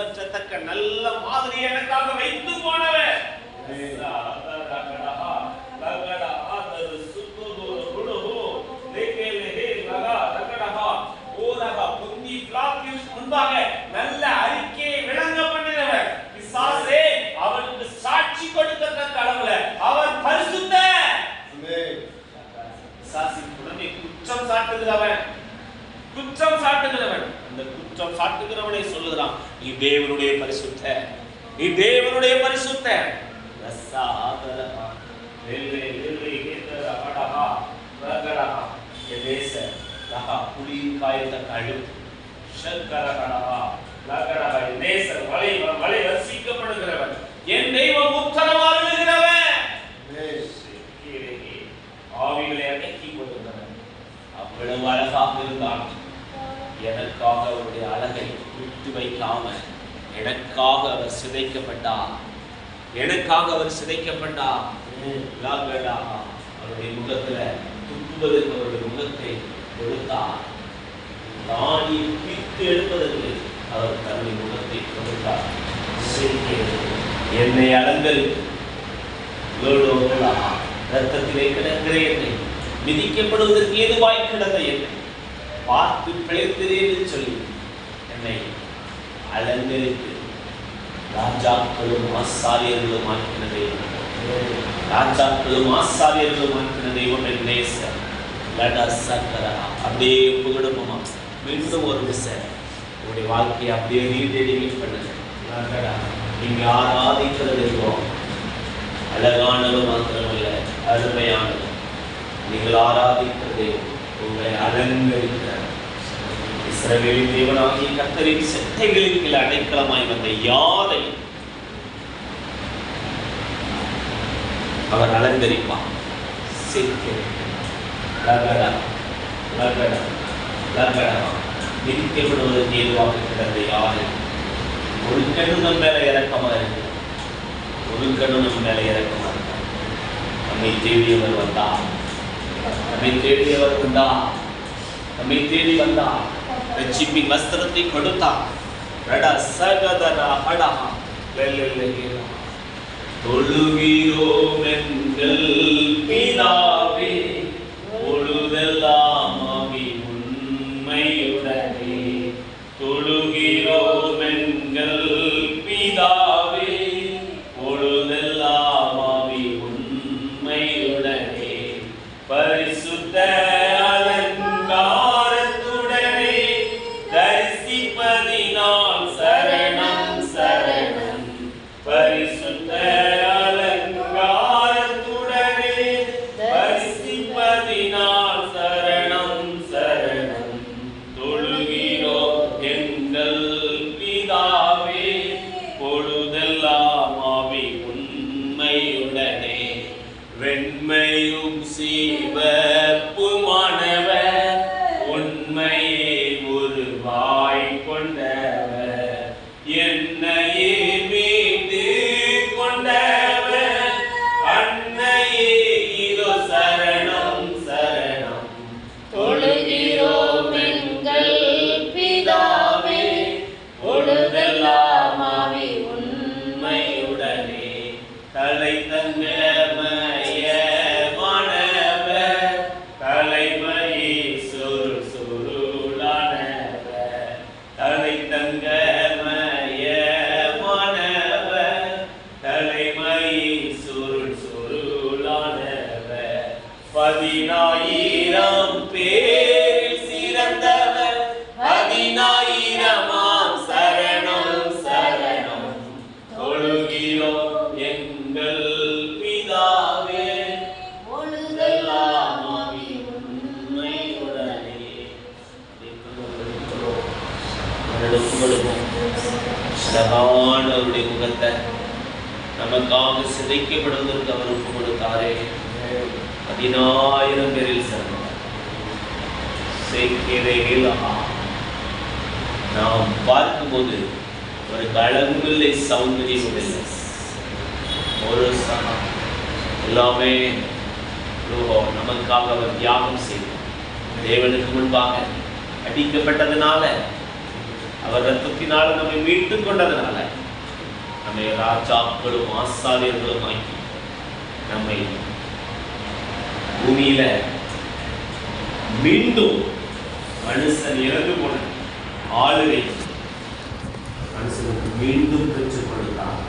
பின்பற்றத்தக்க நல்ல மாதிரி எனக்காக வைத்து போனவர். முன்பாக நல்ல அறிக்கையை விளங்க பண்ணினவர் பிசாசே அவருக்கு சாட்சி கொடுக்கத்தக்க அளவுல அவர் பரிசுத்த. பிசாசின் குழந்தை குற்றம் சாட்டுகிறவன். குற்றம் சாட்டுகிறவன். அந்த குற்றம் சாட்டுகிறவனை சொல்லுகிறான். தேவனுடைய பரிசுத்த. நீ தேவனுடைய பரிசுத்த. ரசாதரஹா, வெள்ளை, கழுத்து, ஷக்கரகடஹா, ரகடஹா, எதேசர், வலை வலை வசிக்கப்படுகிறவன் என் தெய்வம் உத்தரவாருகிறவன் ஆவிகளை அடக்கி கொள்கிறவன் அவ்வளவு அழகாக இருந்தான். எனக்காக அவருடைய அழகை விட்டு வைக்காமல் எனக்காக அவர் சிதைக்கப்பட்டார் எனக்காக அவர் சிதைக்கப்பட்டார் அவருடைய முகத்துல துப்புவதற்கு அவருடைய முகத்தை கொடுத்தார். தாடி பிரித்து எடுப்பதற்கு அவர் தன்னுடைய முகத்தை கொடுத்தார். என்னை அலங்கரித்து ரத்தத்திலே கிடக்கிற என்னை மிதிக்கப்படுவதற்கு ஏதுவாய் கிடந்த என்னை பார்த்து பிழைத்ததே என்று சொல்லி என்னை அலங்கரித்து ராஜாக்களும் ஆசாரியர்களும் ஆக்கின தெய்வம். ராஜாக்களும் ஆசாரியர்களும் ஆக்கின தெய்வம் என் நேச லடா அப்படியே புகடுமா மீண்டும் ஒரு விசை உங்களுடைய வாழ்க்கையை அப்படியே ரீடெடிமேட் பண்ணுங்க நீங்க ஆராதிக்கிற தெய்வம். அழகானது மாத்திரமல்ல அருமையானது நீங்கள் ஆராதிக்கிற தெய்வம். உங்களை அலங்கரிக்கிற இஸ்ரவேலின் தேவனாகிய கர்த்தரின் செட்டைகளின் கீழ் அடைக்கலமாய் வந்த யாரை அவர் அலங்கரிப்பார் சிரிக்கிறது. லகடா, லகடா, லகடா. மிதிக்கப்படுவதற்கு கிடந்த யாரை? ஒரு கண்ணு நம் மேல இறக்கமா இருக்கு. ஒரு கண்ணு மேல இறக்கமா இருக்கு. நம்மை தேடியவர் வந்தா நம்மை தேடியவர் வந்தா நம்மை தேடி வந்தா வந்தார் ரட்சிப்பின் வஸ்திரத்தை கொடுத்தார் ரட சகதர ஹடா லெல்லெல்லெல்லா. தொழுகிறோம் எங்கள் வெண்மையும் சீவப்புமானவர் சுருள் சுருளானவர் பதினாயிரம் பேரில் சிறந்தவர். பதினாயிரமாம் சரணம் சரணம். தொழுகிறோம் எங்கள் பிதாவே. பொழுதெல்லாம் ஆவி முகத்தை நமக்காக சிதைக்கப்படுவதற்கு அவர் ஒப்பு கொடுத்தாரே. பதினாயிரம் பேரில் சிறந்தார் நாம் பார்க்கும்போது ஒரு களமில்லை சௌந்தரியம் இல்லை ஒரு சனம் எல்லாமே நமக்காக அவர் தியாகம் செய்தார். தேவனுக்கு முன்பாக அடிக்கப்பட்டதுனால அவர் ரத்தத்தினால் நம்மை மீட்டுக் கொண்டதுனால நம்மை ராஜாக்களும் ஆசாரியர்களும் ஆக்கி நம்மை பூமியில மீண்டும் மனுஷன் இறந்து போன ஆளுகை மனுஷனுக்கு மீண்டும் பெற்றுக் கொடுத்தார்